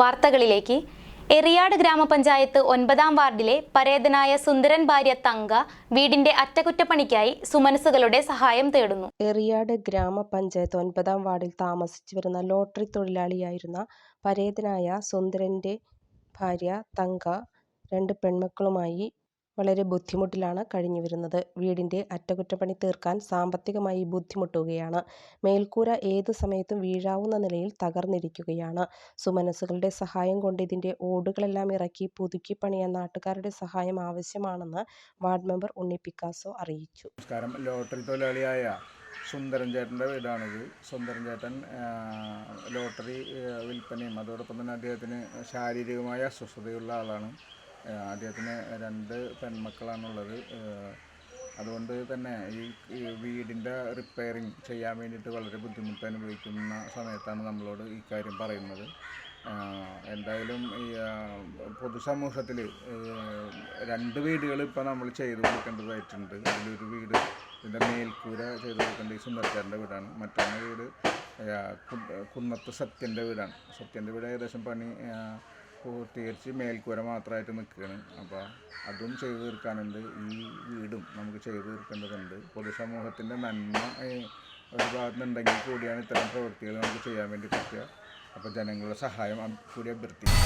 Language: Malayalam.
വാർത്തകളിലേക്ക്. എറിയാട് ഗ്രാമപഞ്ചായത്ത് ഒൻപതാം വാർഡിലെ പരേതനായ സുന്ദരൻ ഭാര്യ തങ്ക വീടിന്റെ അറ്റകുറ്റപ്പണിക്കായി സുമനസുകളുടെ സഹായം തേടുന്നു. എറിയാട് ഗ്രാമപഞ്ചായത്ത് ഒൻപതാം വാർഡിൽ താമസിച്ചു വരുന്ന ലോട്ടറി തൊഴിലാളിയായിരുന്ന പരേതനായ സുന്ദരന്റെ ഭാര്യ തങ്ക രണ്ട് പെൺമക്കളുമായി വളരെ ബുദ്ധിമുട്ടിലാണ് കഴിഞ്ഞു വരുന്നത്. വീടിന്റെ അറ്റകുറ്റപ്പണി തീർക്കാൻ സാമ്പത്തികമായി ബുദ്ധിമുട്ടുകയാണ്. മേൽക്കൂര ഏതു സമയത്തും വീഴാവുന്ന നിലയിൽ തകർന്നിരിക്കുകയാണ്. സുമനസുകളുടെ സഹായം കൊണ്ട് ഇതിന്റെ ഓടുകളെല്ലാം ഇറക്കി പുതുക്കി പണിയാൻ നാട്ടുകാരുടെ സഹായം ആവശ്യമാണെന്ന് വാർഡ് മെമ്പർ ഉണ്ണി പിക്കാസോ അറിയിച്ചു. സുന്ദരൻ ചേട്ടന്റെ വീടാണിത്. സുന്ദരൻ ചേട്ടൻ ലോട്ടറി വിൽപ്പനയും അതോടൊപ്പം തന്നെ അദ്ദേഹത്തിന് ശാരീരികമായ അസ്വസ്ഥതയുള്ള ആളാണ്. അദ്ദേഹത്തിന് രണ്ട് പെൺമക്കളാണുള്ളത്. അതുകൊണ്ട് തന്നെ ഈ വീടിന്റെ റിപ്പയറിങ് ചെയ്യാൻ വേണ്ടിയിട്ട് വളരെ ബുദ്ധിമുട്ട് അനുഭവിക്കുന്ന സമയത്താണ് നമ്മളോട് ഈ കാര്യം പറയുന്നത്. എന്തായാലും ഈ പൊതുസമൂഹത്തിൽ രണ്ട് വീടുകൾ ഇപ്പോൾ നമ്മൾ ചെയ്തു കൊടുക്കേണ്ടതായിട്ടുണ്ട്. അതിലൊരു വീട് ഇതിന്റെ മേൽക്കൂര ചെയ്തു കൊടുക്കേണ്ട ഈ സുന്ദരച്ചാറിന്റെ വീടാണ്. മറ്റൊന്ന് വീട് കുന്നത്ത് സത്യന്റെ വീടാണ്. സത്യന്റെ വീട് ഏകദേശം പണി പൂർത്തീകരിച്ച് മേൽക്കൂര മാത്രമായിട്ട് നിൽക്കുകയാണ്. അപ്പോൾ അതും ചെയ്തു തീർക്കാനുണ്ട്. ഈ വീടും നമുക്ക് ചെയ്തു തീർക്കേണ്ടതുണ്ട്. പൊതുസമൂഹത്തിന്റെ നന്മ ഒരു ഭാഗത്തുനിന്നുണ്ടെങ്കിൽ കൂടിയാണ് ഇത്തരം പ്രവൃത്തികൾ നമുക്ക് ചെയ്യാൻ വേണ്ടി പറ്റുക. അപ്പോൾ ജനങ്ങളുടെ സഹായം കൂടി അഭ്യർത്ഥിക്കും